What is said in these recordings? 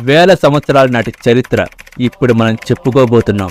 వేల సంవత్సరాల నాటి చరిత్ర ఇప్పుడు మనం చెప్పుకోబోతున్నాం.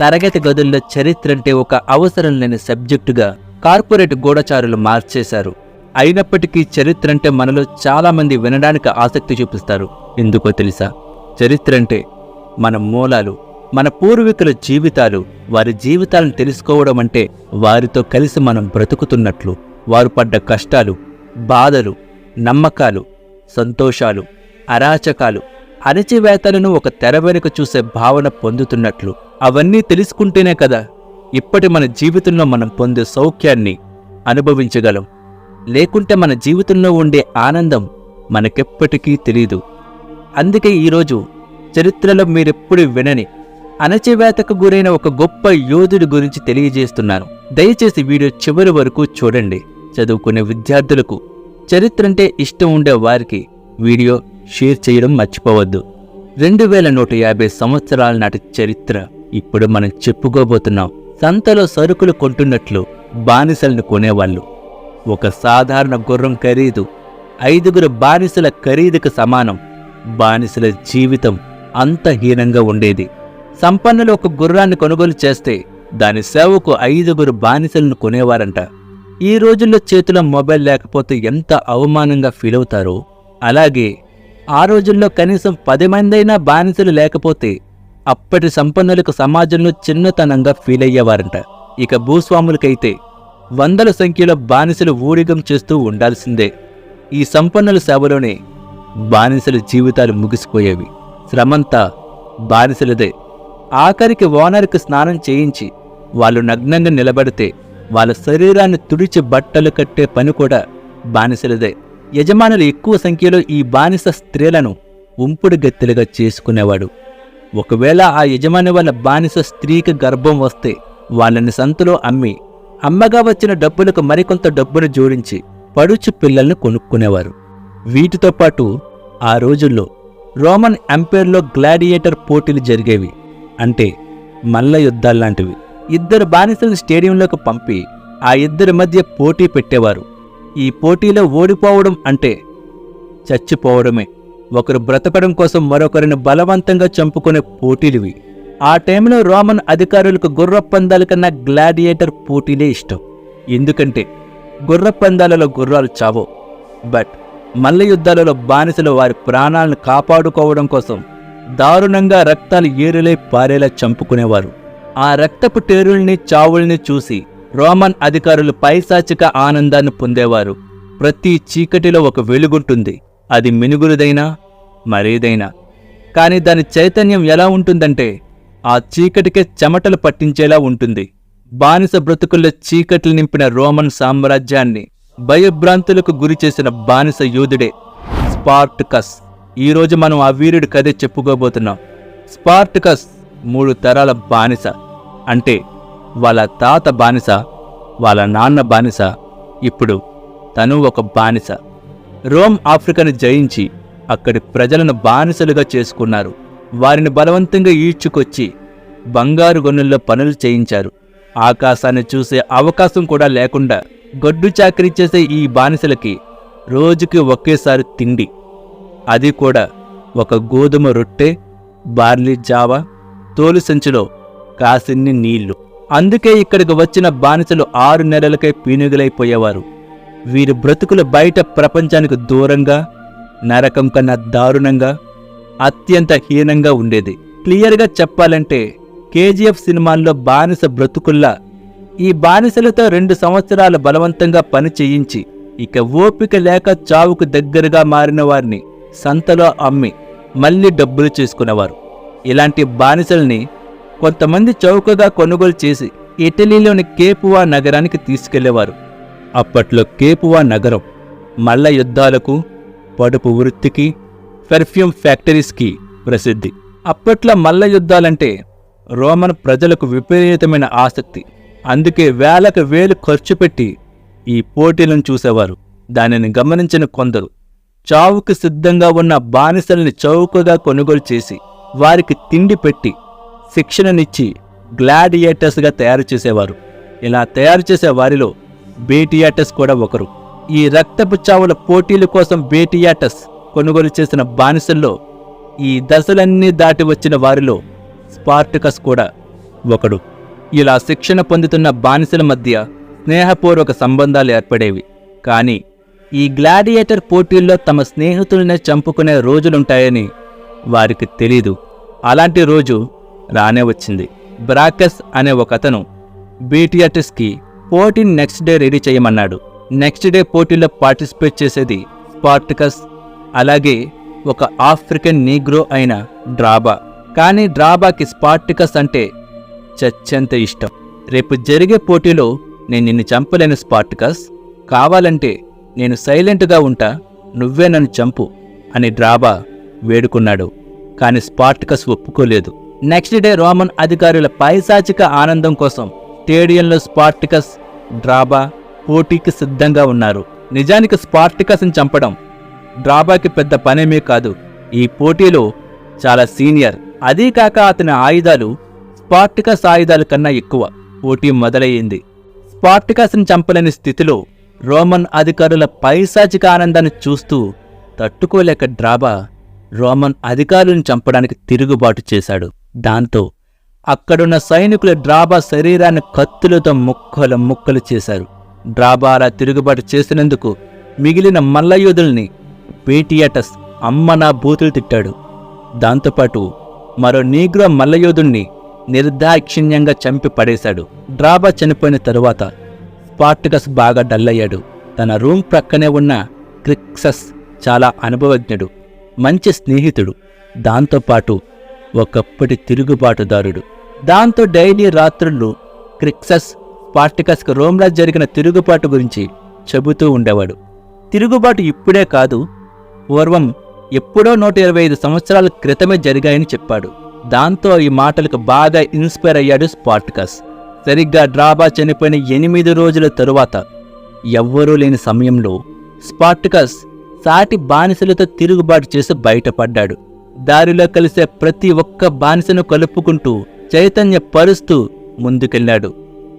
తరగతి గదుల్లో చరిత్ర అంటే ఒక అవసరం లేని సబ్జెక్టుగా కార్పొరేట్ గూఢచారులు మార్చేశారు. అయినప్పటికీ చరిత్ర అంటే మనలో చాలామంది వినడానికి ఆసక్తి చూపిస్తారు. ఎందుకో తెలుసా? చరిత్ర అంటే మన మూలాలు మన పూర్వీకుల జీవితాలు వారి జీవితాలను తెలుసుకోవడం అంటే వారితో కలిసి మనం బ్రతుకుతున్నట్లు. వారు పడ్డ కష్టాలు బాధలు నమ్మకాలు సంతోషాలు అరాచకాలు అణచివేతలను ఒక తెర వెనుక చూసే భావన పొందుతున్నట్లు. అవన్నీ తెలుసుకుంటేనే కదా ఇప్పటి మన జీవితంలో మనం పొందే సౌఖ్యాన్ని అనుభవించగలం. లేకుంటే మన జీవితంలో ఉండే ఆనందం మనకెప్పటికీ తెలీదు. అందుకే ఈరోజు చరిత్రలో మీరెప్పుడు వినని అణచివేతకు గురైన ఒక గొప్ప యోధుడి గురించి తెలియజేస్తున్నాను. దయచేసి వీడియో చివరి వరకు చూడండి. చదువుకునే విద్యార్థులకు చరిత్ర అంటే ఇష్టం ఉండే వారికి వీడియో షేర్ చేయడం మర్చిపోవద్దు. రెండు వేల నూట యాభై సంవత్సరాల నాటి చరిత్ర ఇప్పుడు మనం చెప్పుకోబోతున్నాం. సంతలో సరుకులు కొంటున్నట్లు బానిసలను కొనేవాళ్ళు. ఒక సాధారణ గుర్రం ఖరీదు ఐదుగురు బానిసల ఖరీదుకు సమానం. బానిసల జీవితం అంత హీనంగా ఉండేది. సంపన్నులు ఒక గుర్రాన్ని కొనుగోలు చేస్తే దాని సేవకు ఐదుగురు బానిసలను కొనేవారంట. ఈ రోజుల్లో చేతిలో మొబైల్ లేకపోతే ఎంత అవమానంగా ఫీల్ అవుతారో అలాగే ఆ రోజుల్లో కనీసం పది మందైనా బానిసలు లేకపోతే అప్పటి సంపన్నులకు సమాజంలో చిన్నతనంగా ఫీల్ అయ్యేవారంట. ఇక భూస్వాములకైతే వందల సంఖ్యలో బానిసలు ఊడిగం చేస్తూ ఉండాల్సిందే. ఈ సంపన్నుల సేవలోనే బానిసల జీవితాలు ముగిసిపోయేవి. శ్రమంతా బానిసలదే. ఆఖరికి ఓనర్కి స్నానం చేయించి వాళ్ళు నగ్నంగా నిలబడితే వాళ్ళ శరీరాన్ని తుడిచి బట్టలు కట్టే పని కూడా బానిసలదే. యజమానులు ఎక్కువ సంఖ్యలో ఈ బానిస స్త్రీలను ఉంపుడు గత్తెలుగా చేసుకునేవాడు. ఒకవేళ ఆ యజమాని వాళ్ళ బానిస స్త్రీకి గర్భం వస్తే వాళ్ళని సంతలో అమ్మి అమ్మగా వచ్చిన డబ్బులకు మరికొంత డబ్బును జోడించి పడుచు పిల్లల్ని కొనుక్కునేవారు. వీటితో పాటు ఆ రోజుల్లో రోమన్ ఎంపైర్లో గ్లాడియేటర్ పోటీలు జరిగేవి అంటే మల్ల యుద్ధాల్లాంటివి. ఇద్దరు బానిసలను స్టేడియంలోకి పంపి ఆ ఇద్దరి మధ్య పోటీ పెట్టేవారు. ఈ పోటీలో ఓడిపోవడం అంటే చచ్చిపోవడమే. ఒకరు బ్రతకడం కోసం మరొకరిని బలవంతంగా చంపుకునే పోటీలువి. ఆ టైంలో రోమన్ అధికారులకు గుర్రపందాల కన్నా గ్లాడియేటర్ పోటీలే ఇష్టం. ఎందుకంటే గుర్ర పందాలలో గుర్రాలు చావో. బట్ మల్ల యుద్ధాలలో బానిసలు వారి ప్రాణాలను కాపాడుకోవడం కోసం దారుణంగా రక్తాలు ఏరులై పారేలా చంపుకునేవారు. ఆ రక్తపు టేరుల్ని చావుల్ని చూసి రోమన్ అధికారులు పైశాచిక ఆనందాన్ని పొందేవారు. ప్రతి చీకటిలో ఒక వెలుగుంటుంది. అది మినుగురుదైనా మరేదైనా. కానీ దాని చైతన్యం ఎలా ఉంటుందంటే ఆ చీకటికే చెమటలు పట్టించేలా ఉంటుంది. బానిస బ్రతుకుల్లో చీకట్లు నింపిన రోమన్ సామ్రాజ్యాన్ని భయభ్రాంతులకు గురి చేసిన బానిస యోధుడే స్పార్టకస్. ఈరోజు మనం ఆ వీరుడి కథే చెప్పుకోబోతున్నాం. స్పార్టకస్ మూడు తరాల బానిస. అంటే వాళ్ళ తాత బానిస వాళ్ళ నాన్న బానిస ఇప్పుడు తను ఒక బానిస. రోమ్ ఆఫ్రికాను జయించి అక్కడి ప్రజలను బానిసలుగా చేసుకున్నారు. వారిని బలవంతంగా ఈడ్చుకొచ్చి బంగారు గొన్నుల్లో పనులు చేయించారు. ఆకాశాన్ని చూసే అవకాశం కూడా లేకుండా గొడ్డు చాకరీ చేసే ఈ బానిసలకి రోజుకి ఒకేసారి తిండి. అది కూడా ఒక గోధుమ రొట్టె బార్లీ జావ తోలు సంచిలో కాసిన్ని నీళ్ళు. అందుకే ఇక్కడికి వచ్చిన బానిసలు ఆరు నెలలకే పీనుగులైపోయేవారు. వీరి బ్రతుకులు బయట ప్రపంచానికి దూరంగా నరకం కన్నా దారుణంగా అత్యంత హీనంగా ఉండేది. క్లియర్గా చెప్పాలంటే కేజీఎఫ్ సినిమాల్లో బానిస బ్రతుకుల్లా ఈ బానిసలతో రెండు సంవత్సరాలు బలవంతంగా పని చేయించి ఇక ఓపిక లేక చావుకు దగ్గరగా మారిన వారిని సంతలో అమ్మి మళ్ళీ డబ్బులు చేసుకునేవారు. ఇలాంటి బానిసల్ని కొంతమంది చౌకగా కొనుగోలు చేసి ఇటలీలోని కేపువా నగరానికి తీసుకెళ్ళేవారు. అప్పట్లో కేపువా నగరం మల్ల యుద్ధాలకు పడుపు వృత్తికి పెర్ఫ్యూమ్ ఫ్యాక్టరీస్కి ప్రసిద్ధి. అప్పట్లో మల్ల యుద్ధాలంటే రోమన్ ప్రజలకు విపరీతమైన ఆసక్తి. అందుకే వేలకు వేలు ఖర్చు పెట్టి ఈ పోటీలను చూసేవారు. దానిని గమనించిన కొందరు చావుకు సిద్ధంగా ఉన్న బానిసల్ని చౌకగా కొనుగోలు చేసి వారికి తిండి పెట్టి శిక్షణనిచ్చి గ్లాడియేటర్స్గా తయారు చేసేవారు. ఇలా తయారు చేసే వారిలో బేటియాటస్ కూడా ఒకరు. ఈ రక్తపు చావుల పోటీల కోసం బేటియాటస్ కొనుగోలు చేసిన బానిసల్లో ఈ దశలన్నీ దాటి వచ్చిన వారిలో స్పార్టకస్ కూడా ఒకడు. ఇలా శిక్షణ పొందుతున్న బానిసల మధ్య స్నేహపూర్వక సంబంధాలు ఏర్పడేవి. కానీ ఈ గ్లాడియేటర్ పోటీల్లో తమ స్నేహితులనే చంపుకునే రోజులుంటాయని వారికి తెలీదు. అలాంటి రోజు రానే వచ్చింది. బ్రాకస్ అనే ఒక అతను బీటియాటిస్కి పోటీని నెక్స్ట్ డే రెడీ చేయమన్నాడు. నెక్స్ట్ డే పోటీలో పార్టిసిపేట్ చేసేది స్పార్టికస్ అలాగే ఒక ఆఫ్రికన్ నీగ్రో అయిన డ్రాబా. కానీ డ్రాబాకి స్పార్టికస్ అంటే చచ్చంత ఇష్టం. రేపు జరిగే పోటీలో నేను నిన్ను చంపలేను స్పార్టికస్. కావాలంటే నేను సైలెంట్గా ఉంటా నువ్వే నన్ను చంపు అని డ్రాబా వేడుకున్నాడు. కానీ స్పార్టికస్ ఒప్పుకోలేదు. నెక్స్ట్ డే రోమన్ అధికారుల పైశాచిక ఆనందం కోసం స్టేడియంలో స్పార్టికస్ డ్రాబా పోటీకి సిద్ధంగా ఉన్నారు. నిజానికి స్పార్టికస్ని చంపడం డ్రాబాకి పెద్ద పనేమీ కాదు. ఈ పోటీలో చాలా సీనియర్. అదీ కాక అతని ఆయుధాలు స్పార్టికస్ ఆయుధాల కన్నా ఎక్కువ. పోటీ మొదలయ్యింది. స్పార్టికస్ని చంపలేని స్థితిలో రోమన్ అధికారుల పైశాచిక ఆనందాన్ని చూస్తూ తట్టుకోలేక డ్రాబా రోమన్ అధికారులను చంపడానికి తిరుగుబాటు చేశాడు. దాంతో అక్కడున్న సైనికులు డ్రాబా శరీరాన్ని కత్తులతో ముక్కలు ముక్కలు చేశారు. డ్రాబా అలా తిరుగుబాటు చేసినందుకు మిగిలిన మల్లయోధుల్ని పేటియాటస్ అమ్మ నా బూతులు తిట్టాడు. దాంతోపాటు మరో నీగ్రో మల్లయోధుణ్ణి నిర్దాక్షిణ్యంగా చంపి పడేశాడు. డ్రాబా చనిపోయిన తరువాత స్పార్టికస్ బాగా డల్లయ్యాడు. తన రూమ్ ప్రక్కనే ఉన్న క్రిక్సస్ చాలా అనుభవజ్ఞుడు మంచి స్నేహితుడు. దాంతోపాటు ఒకప్పటి తిరుగుబాటుదారుడు. దాంతో డైలీ రాత్రుళ్ళు క్రిక్సస్ స్పార్టికస్కి రోమ్లా జరిగిన తిరుగుబాటు గురించి చెబుతూ ఉండేవాడు. తిరుగుబాటు ఇప్పుడే కాదు పూర్వం ఎప్పుడో నూట ఇరవై ఐదు సంవత్సరాల క్రితమే జరిగాయని చెప్పాడు. దాంతో ఈ మాటలకు బాగా ఇన్స్పైర్ అయ్యాడు స్పార్టికస్. సరిగ్గా డ్రాబా చనిపోయిన ఎనిమిది రోజుల తరువాత ఎవ్వరూ లేని సమయంలో స్పార్టికస్ సాటి బానిసలతో తిరుగుబాటు చేసి బయటపడ్డాడు. దారిలో కలిసే ప్రతి ఒక్క బానిసను కలుపుకుంటూ చైతన్య పరుస్తూ ముందుకెళ్ళాడు.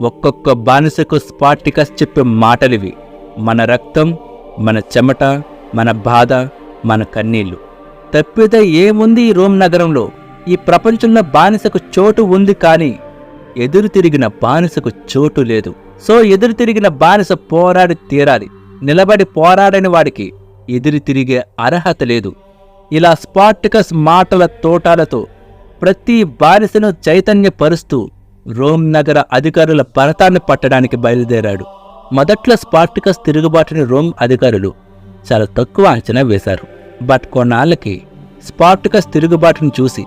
ఒక్కొక్క బానిసకు స్పాటికస్ చెప్పే మాటలివి. మన రక్తం మన చెమట మన బాధ మన కన్నీళ్ళు. తప్పితే ఏముంది ఈ రోమ్ నగరంలో? ఈ ప్రపంచంలో బానిసకు చోటు ఉంది కానీ ఎదురు తిరిగిన బానిసకు చోటు లేదు. సో ఎదురు తిరిగిన బానిస పోరాడి తీరాలి. నిలబడి పోరాడని వాడికి ఎదురు తిరిగే అర్హత లేదు. ఇలా స్పార్టికస్ మాటల తోటాలతో ప్రతి బానిసను చైతన్యపరుస్తూ రోమ్ నగర అధికారుల పరతాన్ని పట్టడానికి బయలుదేరాడు. మొదట్లో స్పార్టికస్ తిరుగుబాటుని రోమ్ అధికారులు చాలా తక్కువ అంచనా వేశారు. బట్ కొన్నాళ్ళకి స్పార్టికస్ తిరుగుబాటును చూసి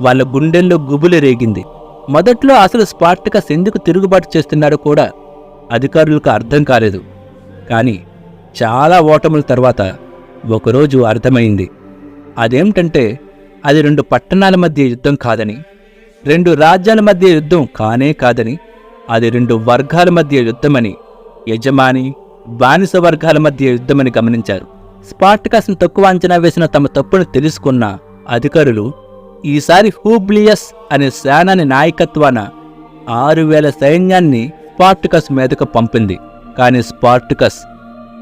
వాళ్ళ గుండెల్లో గుబులు రేగింది. మొదట్లో అసలు స్పార్టికస్ ఎందుకు తిరుగుబాటు చేస్తున్నాడో కూడా అధికారులకు అర్థం కాలేదు. కానీ చాలా ఓటముల తర్వాత ఒకరోజు అర్థమైంది. అదేమిటంటే అది రెండు పట్టణాల మధ్య యుద్ధం కాదని రెండు రాజ్యాల మధ్య యుద్ధం కానే కాదని అది రెండు వర్గాల మధ్య యుద్ధమని యజమాని బానిస వర్గాల మధ్య యుద్ధమని గమనించారు. స్పార్టికస్ను తక్కువ అంచనా వేసిన తమ తప్పును తెలుసుకున్న అధికారులు ఈసారి హూబ్లియస్ అనే సేనాని నాయకత్వాన ఆరు వేల సైన్యాన్ని స్పార్టికస్ మీదకు పంపింది. కానీ స్పార్టికస్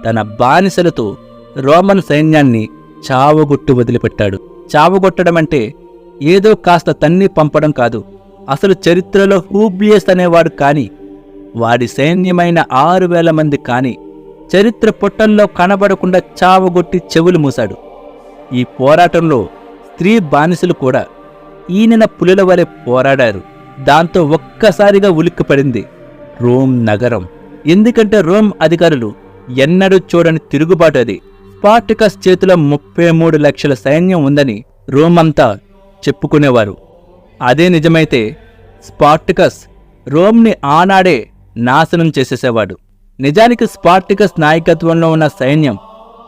తన బానిసలతో రోమన్ సైన్యాన్ని చావగొట్టు వదిలిపెట్టాడు. చావగొట్టడం అంటే ఏదో కాస్త తన్ని పంపడం కాదు. అసలు చరిత్రలో హూబ్లియస్ అనేవాడు కాని వాడి సైన్యమైన ఆరు వేల మంది కాని చరిత్ర పొట్టల్లో కనబడకుండా చావగొట్టి చెవులు మూశాడు. ఈ పోరాటంలో స్త్రీ బానిసలు కూడా ఈయన పులుల వలె పోరాడారు. దాంతో ఒక్కసారిగా ఉలిక్కిపడింది రోమ్ నగరం. ఎందుకంటే రోమ్ అధికారులు ఎన్నడూ చూడని తిరుగుబాటు అది. స్పార్టికస్ చేతిలో ముప్పై మూడు లక్షల సైన్యం ఉందని రోమంతా చెప్పుకునేవారు. అదే నిజమైతే స్పార్టికస్ రోమ్ని ఆనాడే నాశనం చేసేసేవాడు. నిజానికి స్పార్టికస్ నాయకత్వంలో ఉన్న సైన్యం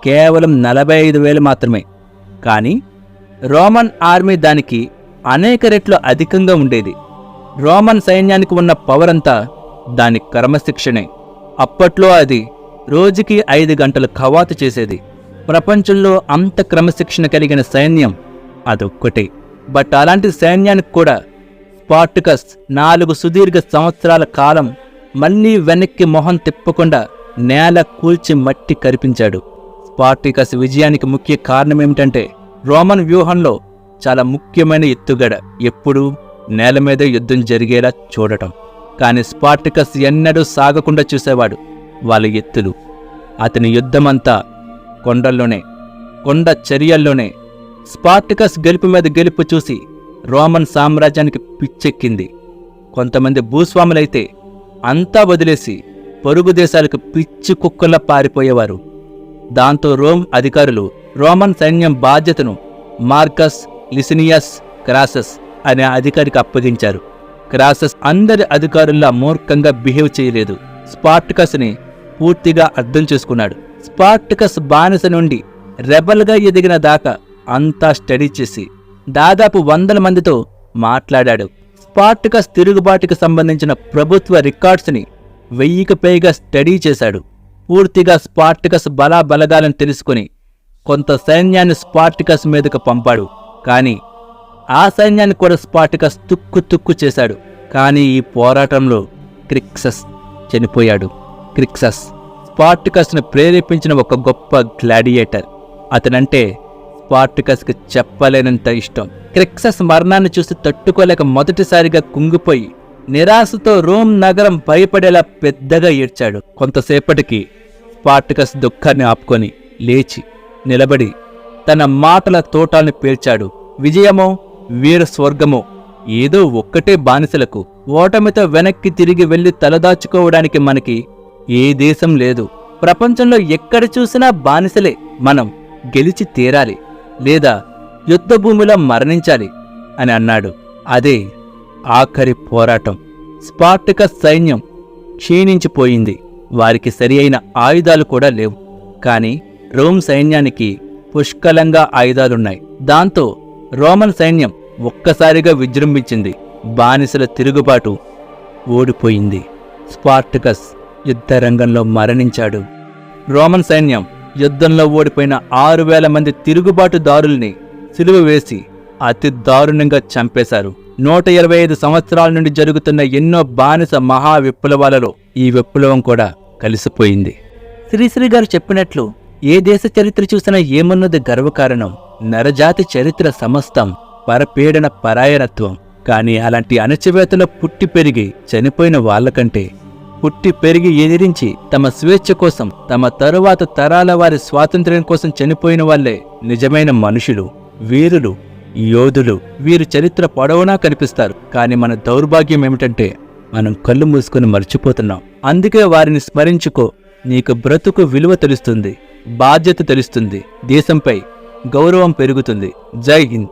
కేవలం నలభై ఐదు వేలు మాత్రమే. కానీ రోమన్ ఆర్మీ దానికి అనేక రెట్లు అధికంగా ఉండేది. రోమన్ సైన్యానికి ఉన్న పవర్ అంతా దాని క్రమశిక్షణే అప్పట్లో అది రోజుకి ఐదు గంటలు కవాతు చేసేది. ప్రపంచంలో అంత క్రమశిక్షణ కలిగిన సైన్యం అదొక్కటే. బట్ అలాంటి సైన్యానికి కూడా స్పార్టికస్ నాలుగు సుదీర్ఘ సంవత్సరాల కాలం మళ్ళీ వెనక్కి మొహం తిప్పకుండా నేల కూల్చి మట్టి కరిపించాడు. స్పార్టికస్ విజయానికి ముఖ్య కారణం ఏమిటంటే రోమన్ వ్యూహంలో చాలా ముఖ్యమైన ఎత్తుగడ ఎప్పుడూ నేల మీద యుద్ధం జరిగేలా చూడటం. కానీ స్పార్టికస్ ఎన్నడూ సాగకుండా చూసేవాడు వాళ్ళ ఎత్తులు. అతని యుద్ధమంతా కొండల్లోనే కొండ చర్యల్లోనే స్పార్టికస్ గెలుపు మీద గెలుపు చూసి రోమన్ సామ్రాజ్యానికి పిచ్చెక్కింది. కొంతమంది భూస్వాములైతే అంతా వదిలేసి పొరుగు దేశాలకు పిచ్చి కుక్కల్లా పారిపోయేవారు. దాంతో రోమ్ అధికారులు రోమన్ సైన్యం బాధ్యతను మార్కస్ లిసినియస్ క్రాసస్ అనే అధికారికి అప్పగించారు. క్రాసస్ అందరి అధికారుల్లా మూర్ఖంగా బిహేవ్ చేయలేదు. స్పార్టికస్ని పూర్తిగా అర్థం చేసుకున్నాడు. స్పార్టికస్ బానిస నుండి రెబల్గా ఎదిగిన దాకా అంతా స్టడీ చేసి దాదాపు వందల మందితో మాట్లాడాడు. స్పార్టికస్ తిరుగుబాటుకి సంబంధించిన ప్రభుత్వ రికార్డ్స్ని వెయ్యికి పైగా స్టడీ చేశాడు. పూర్తిగా స్పార్టికస్ బలా బలగాలను తెలుసుకుని కొంత సైన్యాన్ని స్పార్టికస్ మీదకు పంపాడు. కానీ ఆ సైన్యాన్ని కూడా స్పార్టికస్ తుక్కు తుక్కు చేశాడు. కానీ ఈ పోరాటంలో క్రిక్సస్ చనిపోయాడు. క్రిక్సస్ స్పార్టికస్ను ప్రేరేపించిన ఒక గొప్ప గ్లాడియేటర్. అతనంటే స్పార్టికస్కి చెప్పలేనంత ఇష్టం. క్రిక్సస్ మరణాన్ని చూసి తట్టుకోలేక మొదటిసారిగా కుంగిపోయి నిరాశతో రోమ్ నగరం భయపడేలా పెద్దగా ఏడ్చాడు. కొంతసేపటికి స్పార్టికస్ దుఃఖాన్ని ఆపుకొని లేచి నిలబడి తన మాటల తోటాన్ని పేల్చాడు. విజయమో వీర స్వర్గమో ఏదో ఒక్కటే బానిసలకు ఓటమితో వెనక్కి తిరిగి వెళ్ళి తలదాచుకోవడానికి మనకి ఏ దేశం లేదు. ప్రపంచంలో ఎక్కడ చూసినా బానిసలే. మనం గెలిచి తీరాలి. లేదా యుద్ధభూమిలో మరణించాలి అని అన్నాడు. అదే ఆఖరి పోరాటం. స్పార్టిక సైన్యం క్షీణించిపోయింది. వారికి సరి అయిన ఆయుధాలు కూడా లేవు. కానీ రోమ్ సైన్యానికి పుష్కలంగా ఆయుధాలున్నాయి. దాంతో రోమన్ సైన్యం ఒక్కసారిగా విజృంభించింది. బానిసల తిరుగుబాటు ఓడిపోయింది. స్పార్టికస్ యుద్ధరంగంలో మరణించాడు. రోమన్ సైన్యం యుద్ధంలో ఓడిపోయిన ఆరు వేల మంది తిరుగుబాటుదారుల్ని సిలువ వేసి అతి దారుణంగా చంపేశారు. నూట ఇరవై ఐదు సంవత్సరాల నుండి జరుగుతున్న ఎన్నో బానిస మహా విప్లవాలలో ఈ విప్లవం కూడా కలిసిపోయింది. శ్రీశ్రీ గారు చెప్పినట్లు ఏ దేశ చరిత్ర చూసినా ఏమన్నది గర్వకారణం నరజాతి చరిత్ర సమస్తం పరపీడన పరాయణత్వం. కానీ అలాంటి అణచివేతలో పుట్టి పెరిగి చనిపోయిన వాళ్ళకంటే పుట్టి పెరిగి ఎదిరించి తమ స్వేచ్ఛ కోసం తమ తరువాత తరాల వారి స్వాతంత్ర్యం కోసం చనిపోయిన వాళ్ళే నిజమైన మనుషులు వీరులు యోధులు. వీరు చరిత్ర పొడవునా కనిపిస్తారు. కానీ మన దౌర్భాగ్యం ఏమిటంటే మనం కళ్ళు మూసుకుని మర్చిపోతున్నాం. అందుకే వారిని స్మరించుకో. నీకు బ్రతుకు విలువ తెలుస్తుంది బాధ్యత తెలుస్తుంది. దేశంపై గౌరవం పెరుగుతుంది. జై హింద్.